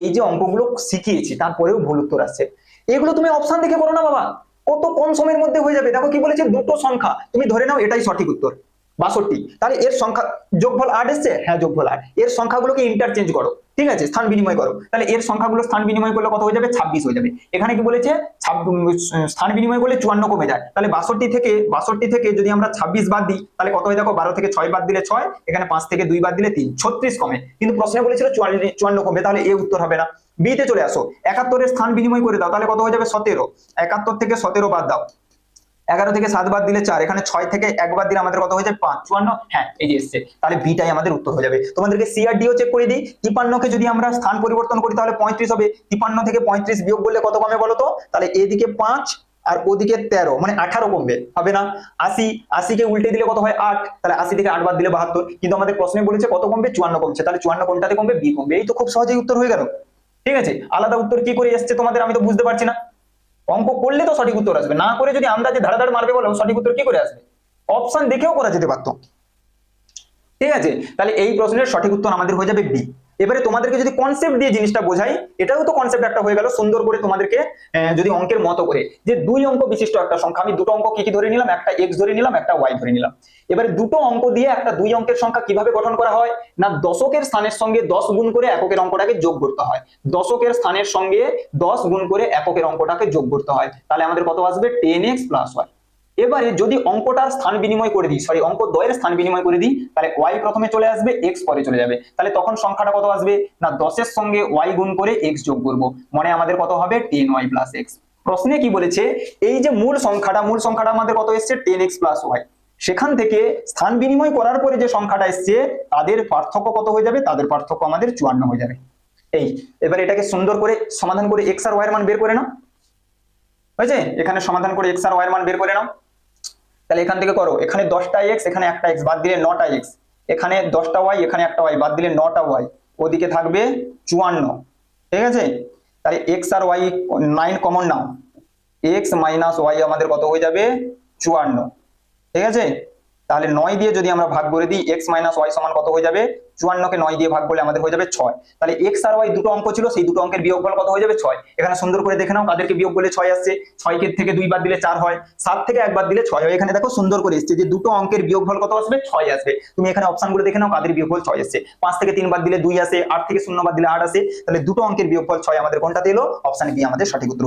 এই যে অঙ্কগুলো শিখিয়েছি, তারপরেও ভুল উত্তর আসছে। এগুলো তুমি অপশান দেখে করো না বাবা। কত কম সময়ের মধ্যে হয়ে যাবে। দেখো কি বলেছে? দুটো সংখ্যা। তুমি ধরে নাও, এটাই সঠিক উত্তর। বাষট্টি। তাহলে এর সংখ্যা, যোগফল আট এসছে? হ্যাঁ যোগফল আট। এর সংখ্যাগুলোকে ইন্টারচেঞ্জ করো। ঠিক আছে? স্থান বিনিময় করো। তাহলে এর সংখ্যাগুলো স্থান বিনিময় করলে কত হয়ে যাবে? ছাব্বিশ হয়ে যাবে। এখানে কি বলেছে? স্থান বিনিময় করলে চুয়ান্ন কমে যায়। তাহলে বাষট্টি থেকে বাষট্টি থেকে যদি আমরা ছাব্বিশ বাদ দিই, তাহলে কত হয়ে দেখো? বারো থেকে ছয় বাদ দিলে ছয়, এখানে পাঁচ থেকে দুই বাদ দিলে তিন। ছত্রিশ কমে। কিন্তু প্রশ্নে বলেছিল চুয়ান্ন কমবে, তাহলে এ উত্তর হবে না। বিতে চলে আসো। একাত্তরের স্থান বিনিময় করে দাও, তাহলে কত হয়ে যাবে? সতেরো। একাত্তর থেকে সতেরো বাদ দাও। এগারো থেকে সাত বাদ দিলে চার, এখানে ছয় থেকে একবার দিলে আমাদের কত হয়ে যায় পাঁচ। চুয়ান্ন? হ্যাঁ এই যে এসছে। তাহলে বিটাই আমাদের উত্তর হয়ে যাবে। তোমাদেরকে সিআরডিও চেক করে দিই। তিপান্নকে যদি আমরা স্থান পরিবর্তন করি, তাহলে পঁয়ত্রিশ হবে। তিপান্ন থেকে পঁয়ত্রিশ বিয়োগ করলে কত কমে বলো তো? তাহলে এদিকে পাঁচ আর ওদিকে তেরো মানে আঠারো কমবে। হবে না? আশি, আশিকে উল্টে দিলে কত হয়? আট। তাহলে আশি থেকে আট বাদ দিলে বাহাত্তর। কিন্তু আমাদের প্রশ্নে বলেছে কত কমবে? চুয়ান্ন কমছে। তাহলে চুয়ান্ন কোনটাতে কমবে? বি কমবে। এই তো খুব সহজেই উত্তর হয়ে গেল। ঠিক আছে? আলাদা উত্তর কি করে এসছে তোমাদের আমি তো বুঝতে পারছি না। অঙ্ক করলে তো সঠিক উত্তর আসবে। না করে যদি আন্দাজে ধাড় মারবে বলো, সঠিক উত্তর কি করে আসবে? অপশন দেখেও করা যেতে পারতো। ঠিক আছে? তাহলে এই প্রশ্নের সঠিক উত্তর আমাদের হয়ে যাবে বি এবারে তোমাদেরকে যদি কনসেপ্ট দিয়ে জিনিসটা বোঝাই, এটাও তো কনসেপ্ট একটা হয়ে গেল সুন্দর করে তোমাদেরকে যদি অঙ্কের মতো করে। যে দুই অঙ্ক বিশিষ্ট একটা সংখ্যা, আমি দুটো অঙ্ক কি কি ধরে নিলাম? একটা এক্স ধরে নিলাম, একটা ওয়াই ধরে নিলাম। এবারে দুটো অঙ্ক দিয়ে একটা দুই অঙ্কের সংখ্যা কীভাবে গঠন করা হয়? না, দশকের স্থানের সঙ্গে দশ গুণ করে এককের অঙ্কটাকে যোগ করতে হয়। দশকের স্থানের সঙ্গে দশ গুণ করে এককের অঙ্কটাকে যোগ করতে হয়। তাহলে আমাদের কত আসবে? টেন এক্স প্লাস ওয়াই এবারে যদি অঙ্কটার স্থান বিনিময় করে দিই সরি অঙ্ক দয়ের স্থান বিনিময় করে দিই, তাহলে ওয়াই প্রথমে চলে আসবে এক্স পরে চলে যাবে। তাহলে তখন সংখ্যাটা কত আসবে? না, দশের সঙ্গে ওয়াই গুণ করে এক্স যোগ করব। মানে আমাদের কত হবে? টেন ওয়াই প্লাস এক্স প্রশ্নে কি বলেছে? এই যে মূল সংখ্যাটা মূল সংখ্যাটা আমাদের কত এসছে? টেন এক্স প্লাস ওয়াই সেখান থেকে স্থান বিনিময় করার পরে যে সংখ্যাটা এসছে, তাদের পার্থক্য কত হয়ে যাবে? তাদের পার্থক্য আমাদের চুয়ান্ন হয়ে যাবে। এই, এবার এটাকে সুন্দর করে সমাধান করে এক্স আর ওয়াই এর মান বের করে নাও। হয়েছে? এখানে সমাধান করে এক্স আর ওয়াই এর মান বের করে নাও। তাহলে এখান থেকে করো, এখানে দশটা এক্স এখানে একটা এক্স বাদ দিলে নটা এক্স এখানে দশটা ওয়াই এখানে একটা ওয়াই বাদ দিলে নটা ওয়াই ওদিকে থাকবে চুয়ান্ন, ঠিক আছে? তাহলে এক্স আর y nine common now x minus y আমাদের কত হয়ে যাবে? চুয়ান্ন, ঠিক আছে? তাহলে নয় দিয়ে যদি আমরা ভাগ করে দিই এক্স মাইনাস ওয়াই সমান কত হয়ে যাবে? চুয়ান্নকে নয় দিয়ে ভাগ করলে আমাদের হয়ে যাবে ছয়। তাহলে এক্স আর ওয়াই দুটো অঙ্ক ছিল, সেই দুটো অঙ্কের বিয়োগফল কত হয়ে যাবে? ছয়। এখানে সুন্দর করে দেখে নাও তাদেরকে বিয়োগ করলে ছয় আসছে? ছয় কে থেকে দুই বাদ দিলে চার হয়। সাত থেকে একবার দিলে ছয় হয়। এখানে দেখো সুন্দর করে এসছে যে দুটো অঙ্কের বিয়োগফল কত আসবে? ছয় আসবে। তুমি এখানে অপশনগুলো দেখে নাও, কাদের বিয়োগফল ছয় আসছে। পাঁচ থেকে তিন বাদ দিলে দুই আসে, আট থেকে শূন্য বাদ দিলে আট আসে। তাহলে দুটো অঙ্কের বিয়োগ বিয়োগফল ছয় আমাদের কোনটাতে এলো? অপশন বি আমাদের সঠিক উত্তর